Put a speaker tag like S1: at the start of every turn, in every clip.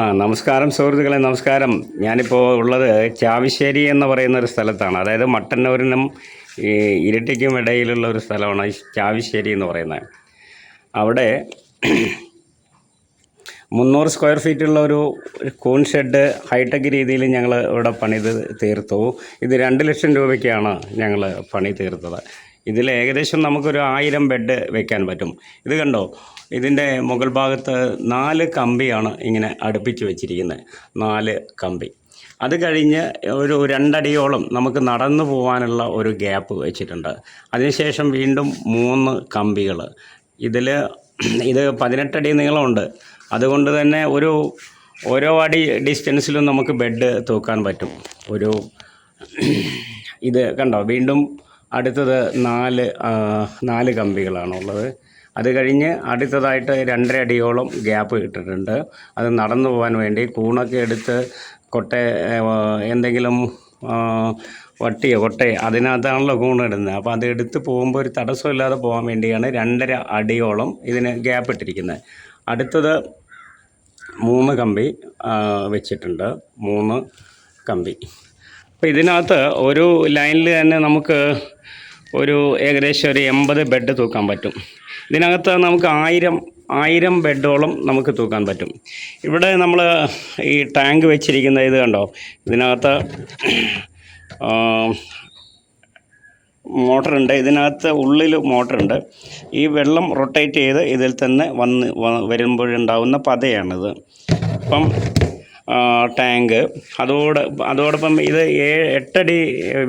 S1: ആ നമസ്കാരം സുഹൃത്തുക്കളെ നമസ്കാരം. ഞാനിപ്പോൾ ഉള്ളത് ചാവിശ്ശേരി എന്ന് പറയുന്ന ഒരു സ്ഥലത്താണ്. അതായത് മട്ടന്നൂരിനും ഇരിട്ടിക്കും ഇടയിലുള്ള ഒരു സ്ഥലമാണ് ചാവിശ്ശേരി എന്ന് പറയുന്നത്. അവിടെ മുന്നൂറ് സ്ക്വയർ ഫീറ്റുള്ള ഒരു കൂൺ ഷെഡ് ഹൈടെക് രീതിയിൽ ഞങ്ങൾ ഇവിടെ പണിത് തീർത്തു. ഇത് രണ്ട് ലക്ഷം രൂപയ്ക്കാണ് ഞങ്ങൾ പണി തീർത്തത്. ഇതിൽ ഏകദേശം നമുക്കൊരു ആയിരം ബെഡ് വെക്കാൻ പറ്റും. ഇത് കണ്ടോ? ഇതിന്റെ മുകൾ ഭാഗത്ത് നാല് കമ്പിയാണ് ഇങ്ങനെ അടുപ്പിച്ച് വെച്ചിരിക്കുന്നത്. നാല് കമ്പി. അത് കഴിഞ്ഞ് ഒരു രണ്ടടിയോളം നമുക്ക് നടന്നു പോകാനുള്ള ഒരു ഗ്യാപ്പ് വെച്ചിട്ടുണ്ട്. അതിനുശേഷം വീണ്ടും മൂന്ന് കമ്പികൾ. ഇതിൽ ഇത് പതിനെട്ടടി നീളമുണ്ട്. അതുകൊണ്ട് തന്നെ ഒരു ഓരോ അടി ഡിസ്റ്റൻസിലും നമുക്ക് ബെഡ് തൂക്കാൻ പറ്റും. ഒരു ഇത് കണ്ടോ? വീണ്ടും അടുത്തത് നാല് നാല് കമ്പികളാണുള്ളത്. അത് കഴിഞ്ഞ് അടുത്തതായിട്ട് രണ്ടര അടിയോളം ഗ്യാപ്പ് ഇട്ടിട്ടുണ്ട്. അത് നടന്നു പോകാൻ വേണ്ടി കൂണൊക്കെ എടുത്ത് കൊട്ട എന്തെങ്കിലും വട്ടിയോ കൊട്ടയോ അതിനകത്താണല്ലോ കൂണിടുന്നത് അപ്പോൾ അത് എടുത്ത് പോകുമ്പോൾ ഒരു തടസ്സമില്ലാതെ പോകാൻ വേണ്ടിയാണ് രണ്ടര അടിയോളം ഇതിന് ഗ്യാപ്പ് ഇട്ടിരിക്കുന്നത്. അടുത്തത് മൂന്ന് കമ്പി വെച്ചിട്ടുണ്ട്. മൂന്ന് കമ്പി. അപ്പോൾ ഇതിനകത്ത് ഒരു ലൈനിൽ തന്നെ നമുക്ക് ഒരു ഏകദേശം ഒരു എൺപത് ബെഡ് തൂക്കാൻ പറ്റും. ഇതിനകത്ത് നമുക്ക് ആയിരം ആയിരം ബെഡോളം നമുക്ക് തൂക്കാൻ പറ്റും. ഇവിടെ നമ്മൾ ഈ ടാങ്ക് വെച്ചിരിക്കുന്ന ഇത് കണ്ടോ? ഇതിനകത്ത് മോട്ടറുണ്ട് ഇതിനകത്ത് ഉള്ളിൽ മോട്ടറുണ്ട് ഈ വെള്ളം റൊട്ടേറ്റ് ചെയ്ത് ഇതിൽ തന്നെ വന്ന് വരുമ്പോഴുണ്ടാവുന്ന പതയാണിത്. അപ്പം ടാങ്ക്. അതോട് അതോടൊപ്പം ഇത് ഏഴ് എട്ടടി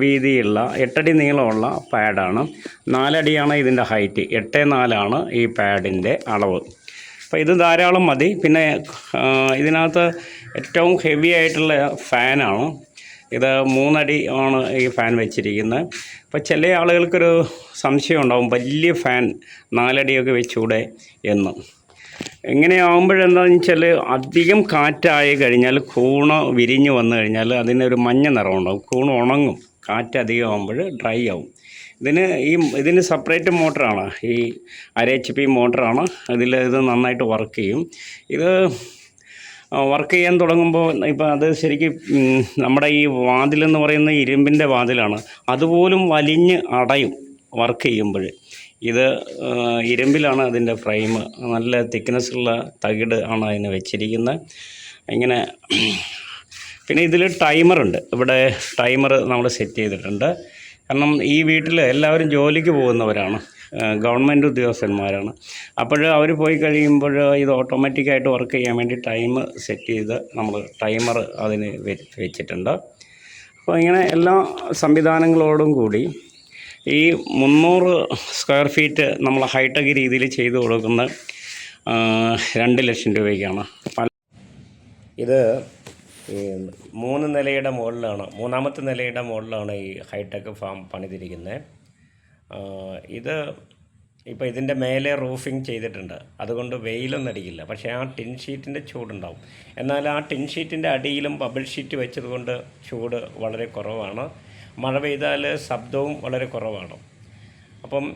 S1: വീതിയുള്ള എട്ടടി നീളമുള്ള പാഡാണ്. നാലടിയാണ് ഇതിന്റെ ഹൈറ്റ്. എട്ട് നാലാണ് ഈ പാഡിന്റെ അളവ്. അപ്പോൾ ഇത് ധാരാളം മതി. പിന്നെ ഇതിനകത്ത് ഏറ്റവും ഹെവി ആയിട്ടുള്ള ഫാനാണ്. ഇത് മൂന്നടി ആണ് ഈ ഫാൻ വെച്ചിരിക്കുന്നത്. അപ്പോൾ ചില ആളുകൾക്കൊരു സംശയം ഉണ്ടാവും വലിയ ഫാൻ നാലടിയൊക്കെ വെച്ചൂടെ എന്ന്. എങ്ങനെയാകുമ്പോഴെന്താണെന്ന് വെച്ചാൽ അധികം കാറ്റായി കഴിഞ്ഞാൽ കൂണ് വിരിഞ്ഞ് വന്നു കഴിഞ്ഞാൽ അതിനൊരു മഞ്ഞ നിറം ഉണ്ടാവും കൂണ് ഉണങ്ങും. കാറ്റ് അധികം ആകുമ്പോൾ ഡ്രൈ ആവും. ഇതിന് ഈ ഇതിന് സെപ്പറേറ്റ് മോട്ടറാണ്. ഈ അര എച്ച് പി മോട്ടറാണ്. അതിൽ ഇത് നന്നായിട്ട് വർക്ക് ചെയ്യും. ഇത് വർക്ക് ചെയ്യാൻ തുടങ്ങുമ്പോൾ ഇപ്പം അത് ശരിക്കും നമ്മുടെ ഈ വാതിലെന്ന് പറയുന്ന ഇരുമ്പിന്റെ വാതിലാണ്. അതുപോലും വലിഞ്ഞ് അടയും വർക്ക് ചെയ്യുമ്പോൾ. ഇത് ഇരമ്പിലാണ് അതിന്റെ ഫ്രെയിം നല്ല തിക്നെസ്സുള്ള തകിട് ആണ് അതിന് വെച്ചിരിക്കുന്നത്. ഇങ്ങനെ പിന്നെ ഇതിൽ ടൈമറുണ്ട് ഇവിടെ ടൈമർ നമ്മൾ സെറ്റ് ചെയ്തിട്ടുണ്ട്. കാരണം ഈ വീട്ടിൽ എല്ലാവരും ജോലിക്ക് പോകുന്നവരാണ്. ഗവൺമെന്റ് ഉദ്യോഗസ്ഥന്മാരാണ്. അപ്പോൾ അവർ പോയി കഴിയുമ്പോൾ ഇത് ഓട്ടോമാറ്റിക്കായിട്ട് വർക്ക് ചെയ്യാൻ വേണ്ടി ടൈം സെറ്റ് ചെയ്ത് നമ്മൾ ടൈമർ അതിന് വെച്ചിട്ടുണ്ട്. അപ്പോൾ ഇങ്ങനെ എല്ലാ സംവിധാനങ്ങളോടും കൂടി ഈ മുന്നൂറ് സ്ക്വയർ ഫീറ്റ് നമ്മൾ ഹൈടെക് രീതിയിൽ ചെയ്തു കൊടുക്കുന്ന രണ്ട് ലക്ഷം രൂപയ്ക്കാണ്. ഇത് ഈ മൂന്ന് നിലയുടെ മുകളിലാണ് മൂന്നാമത്തെ നിലയുടെ മുകളിലാണ് ഈ ഹൈടെക് ഫാം പണിതിരിക്കുന്നത് ഇത് ഇപ്പോൾ ഇതിന്റെ മേലെ റൂഫിംഗ് ചെയ്തിട്ടുണ്ട്. അതുകൊണ്ട് വെയിലൊന്നും അടിക്കില്ല. പക്ഷേ ആ ടിൻ ഷീറ്റിന്റെ ചൂടുണ്ടാവും. എന്നാൽ ആ ടിൻ ഷീറ്റിന്റെ അടിയിലും ബബിൾ ഷീറ്റ് വെച്ചതുകൊണ്ട് ചൂട് വളരെ കുറവാണ്. മഴ പെയ്താൽ ശബ്ദവും വളരെ കുറവാണ്. അപ്പം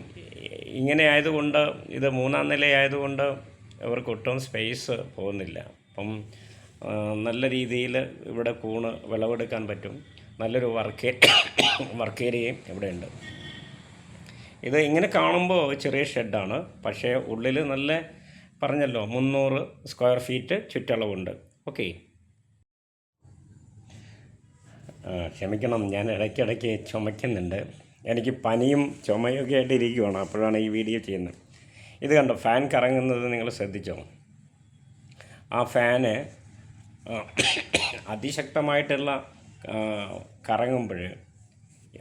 S1: ഇങ്ങനെ ആയതുകൊണ്ട് ഇത് മൂന്നാം നിലയായതുകൊണ്ട് ഇവർക്ക് ഒട്ടും സ്പേസ് പോകുന്നില്ല. അപ്പം നല്ല രീതിയിൽ ഇവിടെ കൂണ് വിളവെടുക്കാൻ പറ്റും. നല്ലൊരു വർക്ക് വർക്ക് ഏരിയയും ഇവിടെയുണ്ട്. ഇത് ഇങ്ങനെ കാണുമ്പോൾ ചെറിയ ഷെഡാണ് പക്ഷേ ഉള്ളിൽ നല്ല പറഞ്ഞല്ലോ മുന്നൂറ് സ്ക്വയർ ഫീറ്റ് ചുറ്റളവുണ്ട്. ഓക്കെ ആ, ക്ഷമിക്കണം. ഞാൻ ഇടയ്ക്കിടയ്ക്ക് ചുമയ്ക്കുന്നുണ്ട് എനിക്ക് പനിയും ചുമയൊക്കെ ആയിട്ട് ഇരിക്കുവാണ്. അപ്പോഴാണ് ഈ വീഡിയോ ചെയ്യുന്നത്. ഇത് കണ്ടോ? ഫാൻ കറങ്ങുന്നത് നിങ്ങൾ ശ്രദ്ധിച്ചോ? ആ ഫാന് അതിശക്തമായിട്ടുള്ള കറങ്ങുമ്പോൾ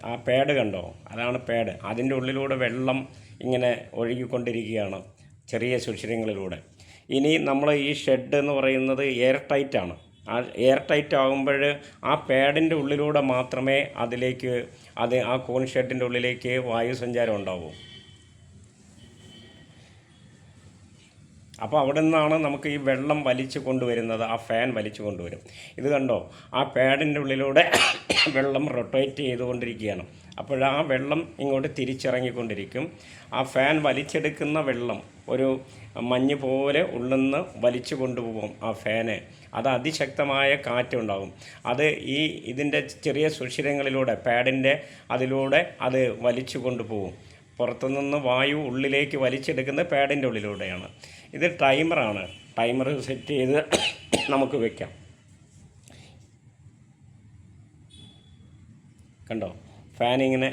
S1: ആ പാഡ് കണ്ടോ? അതാണ് പാഡ്. അതിന്റെ ഉള്ളിലൂടെ വെള്ളം ഇങ്ങനെ ഒഴുകിക്കൊണ്ടിരിക്കുകയാണ്. ചെറിയ സുഷിരങ്ങളിലൂടെ. ഇനി നമ്മൾ ഈ ഷെഡ് എന്ന് പറയുന്നത് എയർ ടൈറ്റാണ്. എയർ ടൈറ്റ് ആകുമ്പോൾ ആ പാഡിന്റെ ഉള്ളിലൂടെ മാത്രമേ അതിലേക്ക് അത് ആ കോൺ ഷെഡിന്റെ ഉള്ളിലേക്ക് വായു സഞ്ചാരം ഉണ്ടാവൂ. അപ്പോൾ അവിടെ നിന്നാണ് നമുക്ക് ഈ വെള്ളം വലിച്ചു കൊണ്ടുവരുന്നത് ആ ഫാൻ വലിച്ചു കൊണ്ടുവരും. ഇത് കണ്ടോ? ആ പാഡിന്റെ ഉള്ളിലൂടെ വെള്ളം റൊട്ടേറ്റ് ചെയ്തുകൊണ്ടിരിക്കുകയാണ്. അപ്പോൾ ആ വെള്ളം ഇങ്ങോട്ട് തിരിച്ചിറങ്ങിക്കൊണ്ടിരിക്കും. ആ ഫാൻ വലിച്ചെടുക്കുന്ന വെള്ളം ഒരു മഞ്ഞ് പോലെ ഉള്ളുന്ന് വലിച്ചു കൊണ്ടുപോകും ആ ഫാനെ അത് അതിശക്തമായ കാറ്റുണ്ടാകും. അത് ഈ ഇതിന്റെ ചെറിയ സുഷിരങ്ങളിലൂടെ പാഡിന്റെ അതിലൂടെ അത് വലിച്ചു കൊണ്ടുപോകും. പുറത്തുനിന്ന് വായു ഉള്ളിലേക്ക് വലിച്ചെടുക്കുന്ന പാഡിന്റെ ഉള്ളിലൂടെയാണ്. ഇത് ടൈമറാണ് ടൈമർ സെറ്റ് ചെയ്ത് നമുക്ക് വെക്കാം. കണ്ടോ? ഫാൻ ഇങ്ങനെ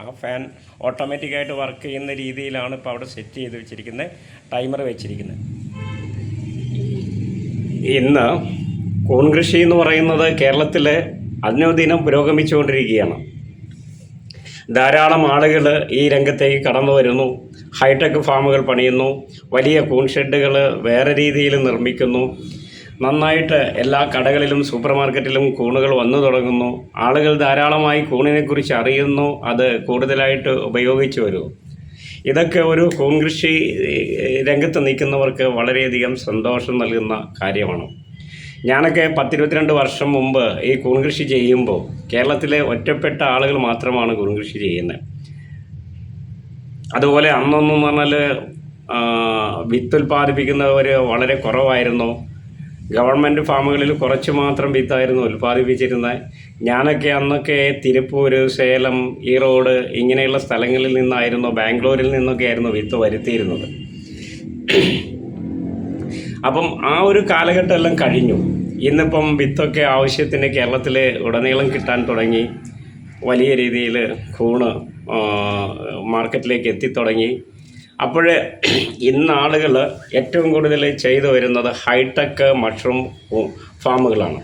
S1: ആ ഫാൻ ഓട്ടോമാറ്റിക്കായിട്ട് വർക്ക് ചെയ്യുന്ന രീതിയിലാണ് ഇപ്പോൾ അവിടെ സെറ്റ് ചെയ്ത് വെച്ചിരിക്കുന്നത് ടൈമർ വെച്ചിരിക്കുന്നത്. ഇന്ന് കൂൺ കൃഷി എന്ന് പറയുന്നത് കേരളത്തിൽ അനുദിനം പുരോഗമിച്ചുകൊണ്ടിരിക്കുകയാണ്. ധാരാളം ആളുകൾ ഈ രംഗത്തേക്ക് കടന്നു വരുന്നു ഹൈടെക് ഫാമുകൾ പണിയുന്നു വലിയ കൂൺ ഷെഡുകൾ വേറെ രീതിയിൽ നിർമ്മിക്കുന്നു നന്നായിട്ട് എല്ലാ കടകളിലും സൂപ്പർ മാർക്കറ്റിലും കൂണുകൾ വന്നു തുടങ്ങുന്നു. ആളുകൾ ധാരാളമായി കൂണിനെക്കുറിച്ച് അറിയുന്നു അത് കൂടുതലായിട്ട് ഉപയോഗിച്ചു വരുന്നു ഇതൊക്കെ ഒരു കൂൺ കൃഷി രംഗത്ത് നിൽക്കുന്നവർക്ക് വളരെയധികം സന്തോഷം നൽകുന്ന കാര്യമാണ്. ഞാനൊക്കെ പത്തിരുപത്തിരണ്ട് വർഷം മുമ്പ് ഈ കൂൺ കൃഷി ചെയ്യുമ്പോൾ കേരളത്തിലെ ഒറ്റപ്പെട്ട ആളുകൾ മാത്രമാണ് കൂൺ കൃഷി ചെയ്യുന്നത്. അതുപോലെ അന്നൊന്നും പറഞ്ഞാൽ വിത്ത് ഉൽപ്പാദിപ്പിക്കുന്നവർ വളരെ കുറവായിരുന്നു. ഗവൺമെന്റ് ഫാമുകളിൽ കുറച്ച് മാത്രം വിത്തായിരുന്നു. ഉൽപ്പാദിപ്പിച്ചിരുന്നത് ഞാനൊക്കെ അന്നൊക്കെ തിരുപ്പൂർ സേലം ഈറോഡ് ഇങ്ങനെയുള്ള സ്ഥലങ്ങളിൽ നിന്നായിരുന്നു ബാംഗ്ലൂരിൽ നിന്നൊക്കെ ആയിരുന്നു വിത്ത് വരുത്തിയിരുന്നത്. അപ്പം ആ ഒരു കാലഘട്ടം എല്ലാം കഴിഞ്ഞു. ഇന്നിപ്പം വിത്തൊക്കെ ആവശ്യത്തിന് കേരളത്തിൽ ഉടനീളം കിട്ടാൻ തുടങ്ങി. വലിയ രീതിയിൽ കൂണ് മാർക്കറ്റിലേക്ക് എത്തിത്തുടങ്ങി അപ്പോൾ ഇന്ന് ആളുകൾ ഏറ്റവും കൂടുതൽ ചെയ്തു വരുന്നത് ഹൈടെക് മഷ്റൂം ഫാമുകളാണ്.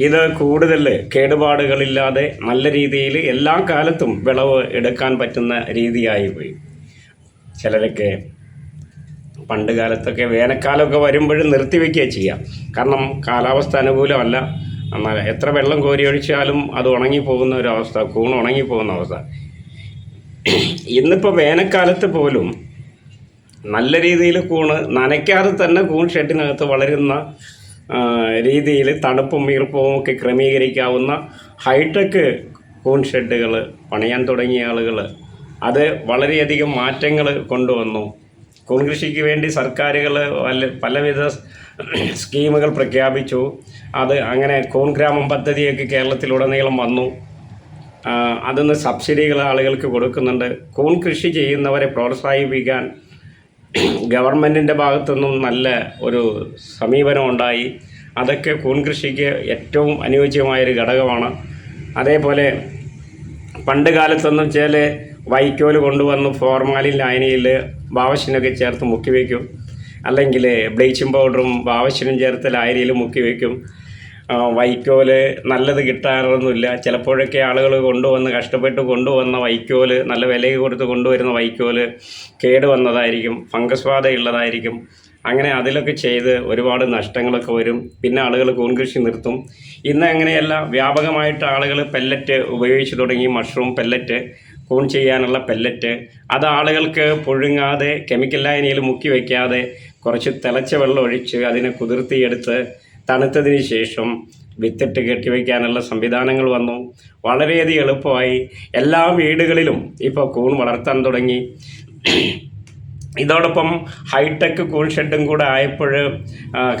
S1: ഇത് കൂടുതൽ കേടുപാടുകളില്ലാതെ നല്ല രീതിയിൽ എല്ലാ കാലത്തും വിളവ് എടുക്കാൻ പറ്റുന്ന രീതിയായി പോയി. ചിലരൊക്കെ പണ്ട് കാലത്തൊക്കെ വേനൽക്കാലമൊക്കെ വരുമ്പോഴും നിർത്തിവെക്കുക ചെയ്യാം. കാരണം കാലാവസ്ഥ അനുകൂലമല്ല. എന്നാൽ എത്ര വെള്ളം കോരി ഒഴിച്ചാലും അത് ഉണങ്ങിപ്പോകുന്ന ഒരു അവസ്ഥ കൂൺ ഉണങ്ങിപ്പോകുന്ന അവസ്ഥ. ഇന്നിപ്പോൾ വേനൽക്കാലത്ത് പോലും നല്ല രീതിയിൽ കൂണ് നനയ്ക്കാതെ തന്നെ കൂൺ ഷെഡിനകത്ത് വളരുന്ന രീതിയിൽ തണുപ്പും ഈർപ്പവും ഒക്കെ ക്രമീകരിക്കാവുന്ന ഹൈടെക് കൂൺ ഷെഡുകൾ പണിയാൻ തുടങ്ങിയ ആളുകൾ അത് വളരെയധികം മാറ്റങ്ങൾ കൊണ്ടുവന്നു. കൂൺ കൃഷിക്ക് വേണ്ടി സർക്കാരുകൾ പലവിധ സ്കീമുകൾ പ്രഖ്യാപിച്ചു. അത് അങ്ങനെ കൂൺ ഗ്രാമം പദ്ധതിയൊക്കെ കേരളത്തിലുടനീളം വന്നു. അതിന്ന് സബ്സിഡികൾ ആളുകൾക്ക് കൊടുക്കുന്നുണ്ട്. കൂൺ കൃഷി ചെയ്യുന്നവരെ പ്രോത്സാഹിപ്പിക്കാൻ ഗവൺമെന്റിന്റെ ഭാഗത്തുനിന്നും നല്ല ഒരു സമീപനം ഉണ്ടായി അതൊക്കെ കൂൺ കൃഷിക്ക് ഏറ്റവും അനുയോജ്യമായൊരു ഘടകമാണ്. അതേപോലെ പണ്ട് കാലത്തൊന്നും ചില വൈക്കോൽ കൊണ്ടുവന്ന് ഫോർമാലിൻ ലായനിയിൽ ബാവശ്യനൊക്കെ ചേർത്ത് മുക്കി വയ്ക്കും അല്ലെങ്കിൽ ബ്ലീച്ചിങ് പൗഡറും ബാവശ്യനും ചേർത്ത് ലായനിയിൽ മുക്കി വയ്ക്കും വൈക്കോൽ നല്ലത് കിട്ടാറൊന്നുമില്ല. ചിലപ്പോഴൊക്കെ ആളുകൾ കൊണ്ടുവന്ന് കഷ്ടപ്പെട്ട് കൊണ്ടുവന്ന വൈക്കോൽ നല്ല വില കൊടുത്ത് കൊണ്ടുവരുന്ന വൈക്കോൽ കേട് വന്നതായിരിക്കും ഫംഗസ് ബാധയുള്ളതായിരിക്കും. അങ്ങനെ അതിലൊക്കെ ചെയ്ത് ഒരുപാട് നഷ്ടങ്ങളൊക്കെ വരും. പിന്നെ ആളുകൾ കൂൺകൃഷി നിർത്തും. ഇന്ന് അങ്ങനെയല്ല വ്യാപകമായിട്ട് ആളുകൾ പെല്ലറ്റ് ഉപയോഗിച്ച് തുടങ്ങി മഷ്റൂം പെല്ലറ്റ് കൂൺ ചെയ്യാനുള്ള പെല്ലറ്റ് അത് ആളുകൾക്ക് പുഴുങ്ങാതെ കെമിക്കൽ ലായനിയിൽ മുക്കി വയ്ക്കാതെ കുറച്ച് തിളച്ച വെള്ളം ഒഴിച്ച് അതിനെ കുതിർത്തിയെടുത്ത് തണുത്തതിന് ശേഷം വിത്തിട്ട് കെട്ടിവയ്ക്കാനുള്ള സംവിധാനങ്ങൾ വന്നു. വളരെയധികം എളുപ്പമായി. എല്ലാ വീടുകളിലും ഇപ്പോൾ കൂൺ വളർത്താൻ തുടങ്ങി. ഇതോടൊപ്പം ഹൈടെക് കൂൺ ഷെഡും കൂടെ ആയപ്പോൾ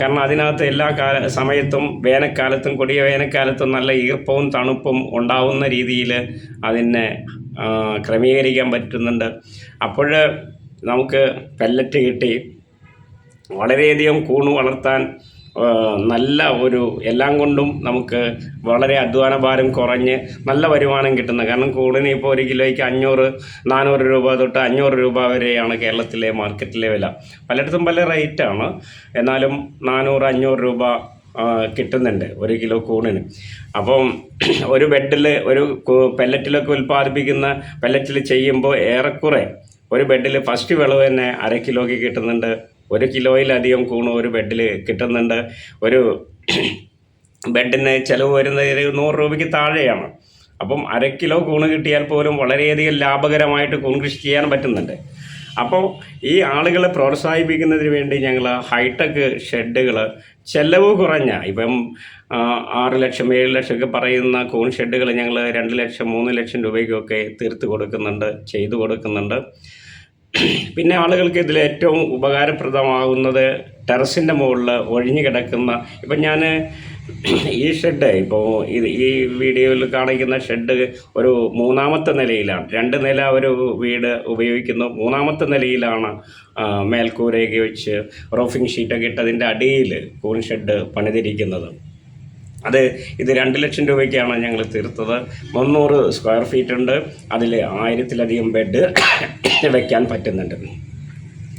S1: കാരണം അതിനകത്ത് എല്ലാ കാല സമയത്തും വേനൽക്കാലത്തും കൊടിയ വേനൽക്കാലത്തും നല്ല ഈർപ്പവും തണുപ്പും ഉണ്ടാവുന്ന രീതിയിൽ അതിനെ ക്രമീകരിക്കാൻ പറ്റുന്നുണ്ട്. അപ്പോൾ നമുക്ക് പെല്ലറ്റ് കിട്ടി. വളരെയധികം കൂണ് വളർത്താൻ നല്ല ഒരു എല്ലാം കൊണ്ടും നമുക്ക് വളരെ അധ്വാന ഭാരം കുറഞ്ഞ് നല്ല വരുമാനം കിട്ടുന്നത് കാരണം കൂടുതലും ഇപ്പോൾ ഒരു കിലോയ്ക്ക് അഞ്ഞൂറ് നാനൂറ് രൂപ തൊട്ട് അഞ്ഞൂറ് രൂപ വരെയാണ് കേരളത്തിലെ മാർക്കറ്റിലെ വില. പലയിടത്തും പല റേറ്റാണ് എന്നാലും നാനൂറ് അഞ്ഞൂറ് രൂപ കിട്ടുന്നുണ്ട് ഒരു കിലോ കൂണിന്. അപ്പം ഒരു ബെഡിൽ ഒരു പെല്ലറ്റിലൊക്കെ ഉൽപ്പാദിപ്പിക്കുന്ന പെല്ലറ്റിൽ ചെയ്യുമ്പോൾ ഏറെക്കുറെ ഒരു ബെഡിൽ ഫസ്റ്റ് വിളവ് തന്നെ അര കിലോയ്ക്ക് കിട്ടുന്നുണ്ട്. ഒരു കിലോയിലധികം കൂണ് ഒരു ബെഡിൽ കിട്ടുന്നുണ്ട്. ഒരു ബെഡിന് ചിലവ് വരുന്നത് ഒരു നൂറ് രൂപയ്ക്ക് താഴെയാണ്. അപ്പം അര കിലോ കൂണ് കിട്ടിയാൽ പോലും വളരെയധികം ലാഭകരമായിട്ട് കൂൺ കൃഷി ചെയ്യാൻ പറ്റുന്നുണ്ട്. അപ്പോൾ ഈ ആളുകളെ പ്രോത്സാഹിപ്പിക്കുന്നതിന് വേണ്ടി ഞങ്ങൾ ഹൈടെക് ഷെഡുകൾ ചെലവ് കുറഞ്ഞ ഇപ്പം ആറ് ലക്ഷം ഏഴ് ലക്ഷം ഒക്കെ പറയുന്ന കൂൺ ഷെഡുകൾ ഞങ്ങൾ രണ്ട് ലക്ഷം മൂന്ന് ലക്ഷം രൂപയ്ക്കൊക്കെ തീർത്ത് കൊടുക്കുന്നുണ്ട് ചെയ്തു കൊടുക്കുന്നുണ്ട്. പിന്നെ ആളുകൾക്ക് ഇതിൽ ഏറ്റവും ഉപകാരപ്രദമാകുന്നത് ടെറസിന്റെ മുകളിൽ ഒഴിഞ്ഞു കിടക്കുന്ന ഇപ്പം ഞാൻ ഈ ഷെഡ് ഇപ്പോൾ ഇത് ഈ വീഡിയോയിൽ കാണിക്കുന്ന ഷെഡ് ഒരു മൂന്നാമത്തെ നിലയിലാണ്. രണ്ട് നില ഒരു വീട് ഉപയോഗിക്കുന്നു. മൂന്നാമത്തെ നിലയിലാണ് മേൽക്കൂരയൊക്കെ വെച്ച് റോഫിംഗ് ഷീറ്റൊക്കെ ഇട്ടതിന്റെ അടിയിൽ കൂൺ ഷെഡ് പണിതിരിക്കുന്നത്. അത് ഇത് രണ്ട് ലക്ഷം രൂപയ്ക്കാണ് ഞങ്ങൾ തീർത്തത്. മുന്നൂറ് സ്ക്വയർ ഫീറ്റ് ഉണ്ട് അതിൽ ആയിരത്തിലധികം ബെഡ് വെക്കാൻ പറ്റുന്നുണ്ട്.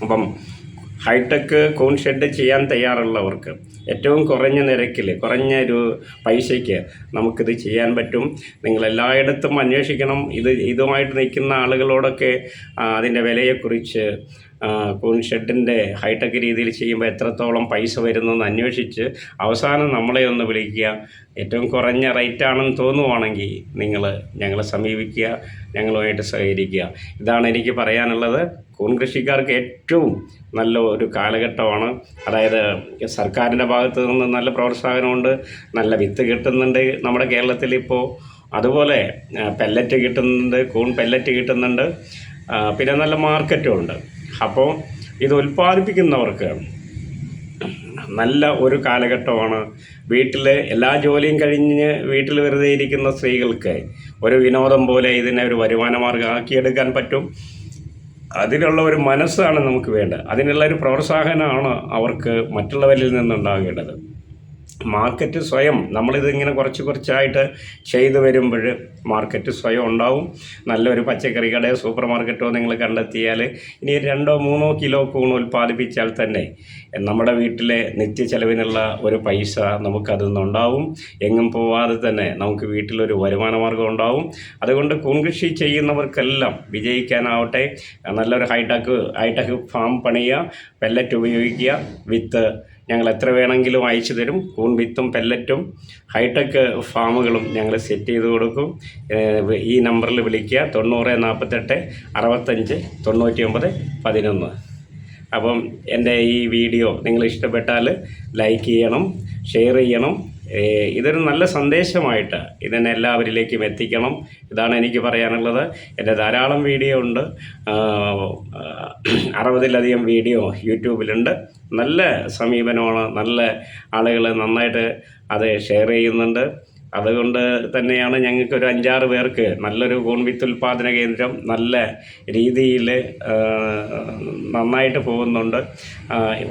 S1: അപ്പം ഹൈടെക് കോൺ ഷെഡ് ചെയ്യാൻ തയ്യാറുള്ളവർക്ക് ഏറ്റവും കുറഞ്ഞ നിരക്കിൽ കുറഞ്ഞ ഒരു പൈസയ്ക്ക് നമുക്കിത് ചെയ്യാൻ പറ്റും. നിങ്ങൾ എല്ലായിടത്തും അന്വേഷിക്കണം. ഇത് ഇതുമായിട്ട് നിൽക്കുന്ന ആളുകളോടൊക്കെ അതിന്റെ വിലയെക്കുറിച്ച് കൂൺ ഷെഡിന്റെ ഹൈടെക് രീതിയിൽ ചെയ്യുമ്പോൾ എത്രത്തോളം പൈസ വരുന്നെന്ന് അന്വേഷിച്ച് അവസാനം നമ്മളെ ഒന്ന് വിളിക്കുക. ഏറ്റവും കുറഞ്ഞ റേറ്റാണെന്ന് തോന്നുവാണെങ്കിൽ നിങ്ങൾ ഞങ്ങളെ സമീപിക്കുക ഞങ്ങളുമായിട്ട് സഹകരിക്കുക. ഇതാണ് എനിക്ക് പറയാനുള്ളത്. കൂൺ കൃഷിക്കാർക്ക് ഏറ്റവും നല്ല ഒരു കാലഘട്ടമാണ്. അതായത് സർക്കാരിന്റെ ഭാഗത്തു നിന്ന് നല്ല പ്രോത്സാഹനമുണ്ട് നല്ല വിത്ത് കിട്ടുന്നുണ്ട് നമ്മുടെ കേരളത്തിൽ ഇപ്പോൾ അതുപോലെ പെല്ലറ്റ് കിട്ടുന്നുണ്ട് കൂൺ പെല്ലറ്റ് കിട്ടുന്നുണ്ട്. പിന്നെ നല്ല മാർക്കറ്റും ഉണ്ട്. അപ്പോൾ ഇത് ഉൽപ്പാദിപ്പിക്കുന്നവർക്ക് നല്ല ഒരു കാലഘട്ടമാണ്. വീട്ടിൽ എല്ലാ ജോലിയും കഴിഞ്ഞ് വീട്ടിൽ വെറുതെ ഇരിക്കുന്ന സ്ത്രീകൾക്ക് ഒരു വിനോദം പോലെ ഇതിനെ ഒരു വരുമാന മാർഗമാക്കിയെടുക്കാൻ പറ്റും. അതിനുള്ള ഒരു മനസ്സാണ് നമുക്ക് വേണ്ടത്. അതിനുള്ള ഒരു പ്രോത്സാഹനമാണ് അവർക്ക് മറ്റുള്ളവരിൽ നിന്നുണ്ടാകേണ്ടത്. മാർക്കറ്റ് സ്വയം നമ്മളിതിങ്ങനെ കുറച്ച് കുറച്ചായിട്ട് ചെയ്തു വരുമ്പോൾ മാർക്കറ്റ് സ്വയം ഉണ്ടാവും. നല്ലൊരു പച്ചക്കറി കടയോ സൂപ്പർ മാർക്കറ്റോ നിങ്ങൾ കണ്ടെത്തിയാൽ ഇനി രണ്ടോ മൂന്നോ കിലോ കൂൺ ഉൽപ്പാദിപ്പിച്ചാൽ തന്നെ നമ്മുടെ വീട്ടിലെ നിത്യ ചെലവിനുള്ള ഒരു പൈസ നമുക്കതിൽ നിന്നുണ്ടാവും. എങ്ങും പോവാതെ തന്നെ നമുക്ക് വീട്ടിലൊരു വരുമാന മാർഗം ഉണ്ടാവും. അതുകൊണ്ട് കൂൺ കൃഷി ചെയ്യുന്നവർക്കെല്ലാം വിജയിക്കാനാവട്ടെ. നല്ലൊരു ഹൈടെക് ഹൈടെക് ഫാം പണിയുക പെല്ലറ്റ് ഉപയോഗിക്കുക വിത്ത് ഞങ്ങൾ എത്ര വേണമെങ്കിലും അയച്ചു തരും. കൂൺ വിത്തും പെല്ലറ്റും ഹൈടെക് ഫാമുകളും ഞങ്ങൾ സെറ്റ് ചെയ്ത് കൊടുക്കും. ഈ നമ്പറിൽ വിളിക്കുക. തൊണ്ണൂറ് നാൽപ്പത്തെട്ട് അറുപത്തഞ്ച് തൊണ്ണൂറ്റി ഒമ്പത് പതിനൊന്ന്. അപ്പം എന്റെ ഈ വീഡിയോ നിങ്ങൾ ഇഷ്ടപ്പെട്ടാൽ ലൈക്ക് ചെയ്യണം ഷെയർ ചെയ്യണം. ഇതൊരു നല്ല സന്ദേശമായിട്ട് ഇതിനെ എല്ലാവരിലേക്കും എത്തിക്കണം. ഇതാണ് എനിക്ക് പറയാനുള്ളത്. എന്റെ ധാരാളം വീഡിയോ ഉണ്ട്. അറുപതിലധികം വീഡിയോ യൂട്യൂബിലുണ്ട്. നല്ല സമീപനമാണ്. നല്ല ആളുകൾ നന്നായിട്ട് അത് ഷെയർ ചെയ്യുന്നുണ്ട്. അതുകൊണ്ട് തന്നെയാണ് ഞങ്ങൾക്ക് ഒരു അഞ്ചാറ് പേർക്ക് നല്ലൊരു കോൺവിത്ത് ഉൽപ്പാദന കേന്ദ്രം നല്ല രീതിയിൽ നന്നായിട്ട് പോകുന്നുണ്ട്.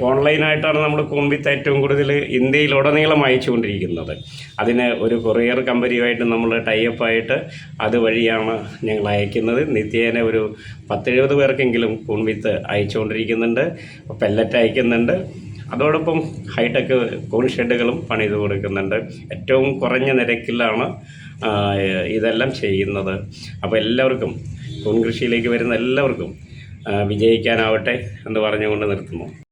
S1: ഓൺലൈനായിട്ടാണ് നമ്മൾ കോൺവിത്ത് ഏറ്റവും കൂടുതൽ ഇന്ത്യയിലുടനീളം അയച്ചുകൊണ്ടിരിക്കുന്നത്. അതിന് ഒരു കൊറിയർ കമ്പനിയുമായിട്ട് നമ്മൾ ടൈപ്പായിട്ട് അതുവഴിയാണ് ഞങ്ങൾ അയക്കുന്നത്. നിത്യേന ഒരു പത്തെഴുപത് പേർക്കെങ്കിലും കോൺവിത്ത് അയച്ചുകൊണ്ടിരിക്കുന്നുണ്ട്. പെല്ലറ്റ് അയക്കുന്നുണ്ട്. അതോടൊപ്പം ഹൈടെക് കോൺ ഷെഡുകളും പണിത് കൊടുക്കുന്നുണ്ട്. ഏറ്റവും കുറഞ്ഞ നിരക്കിലാണ് ഇതെല്ലാം ചെയ്യുന്നത്. അപ്പോൾ എല്ലാവർക്കും കൂൺ കൃഷിയിലേക്ക് വരുന്ന എല്ലാവർക്കും വിജയിക്കാനാവട്ടെ എന്ന് പറഞ്ഞുകൊണ്ട് നിർത്തുന്നു.